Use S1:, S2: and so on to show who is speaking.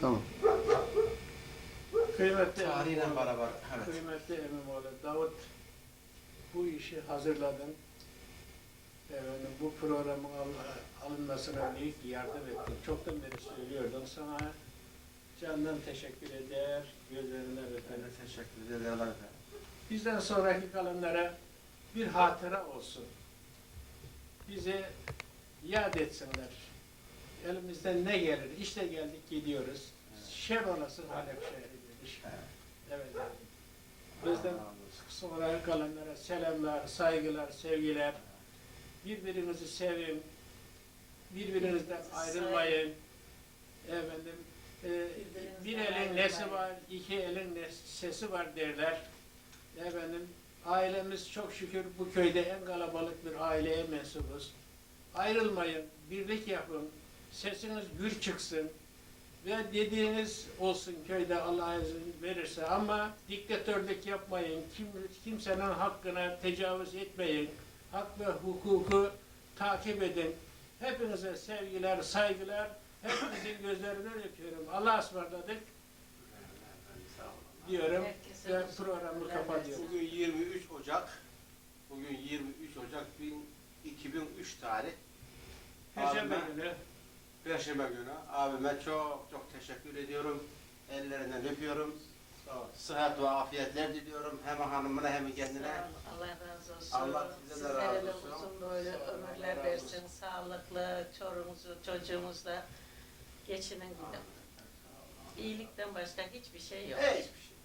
S1: Tamam.
S2: Kıymetli Emimoğlu,
S3: beraber. Evet.
S2: kıymetli Emimoğlu, Davut bu işi hazırladın. Efendim, bu programın al- alınmasına büyük yardım ettin. Çoktan beri söylüyordum sana. Candan teşekkür eder, gözlerinden
S3: Ben
S2: öperim.
S3: teşekkür ederim.
S2: Bizden sonraki kalanlara bir hatıra olsun. Bizi yad etsinler. Elimizden ne gelir? İşte geldik gidiyoruz. Şer olasın Halep şehri demiş.
S3: Evet.
S2: Evet. Bizden sonra kalanlara selamlar, saygılar, sevgiler. Birbirinizi sevin. Birbirinizden ayrılmayın. Efendim, e, bir elin nesi var, iki elin ne- sesi var derler. Efendim, ailemiz çok şükür bu köyde en kalabalık bir aileye mensubuz. Ayrılmayın, birlik yapın, sesiniz gür çıksın ve dediğiniz olsun köyde Allah izin verirse ama diktatörlük yapmayın, kim, kimsenin hakkına tecavüz etmeyin, hak ve hukuku takip edin. Hepinize sevgiler, saygılar, hepinizin gözlerinden öpüyorum. Allah'a ısmarladık diyorum
S4: Herkese
S2: ve programı kapatıyorum.
S3: Bugün 23 Ocak. Bugün 23 Ocak bin- 2003 tarih.
S2: Perşembe günü
S3: Perşembe günü. Abime çok çok teşekkür ediyorum. Ellerinden öpüyorum. Sıhhat ve afiyetler diliyorum. Hem hanımına hem kendine.
S4: Allah razı olsun.
S3: Allah size de razı
S4: Sizlere de
S3: olsun.
S4: uzun
S2: olun,
S4: ömürler versin. Sağlıklı çoruğumuzu, çocuğumuzla geçinin. İyilikten başka hiçbir şey yok.
S3: Hiçbir şey.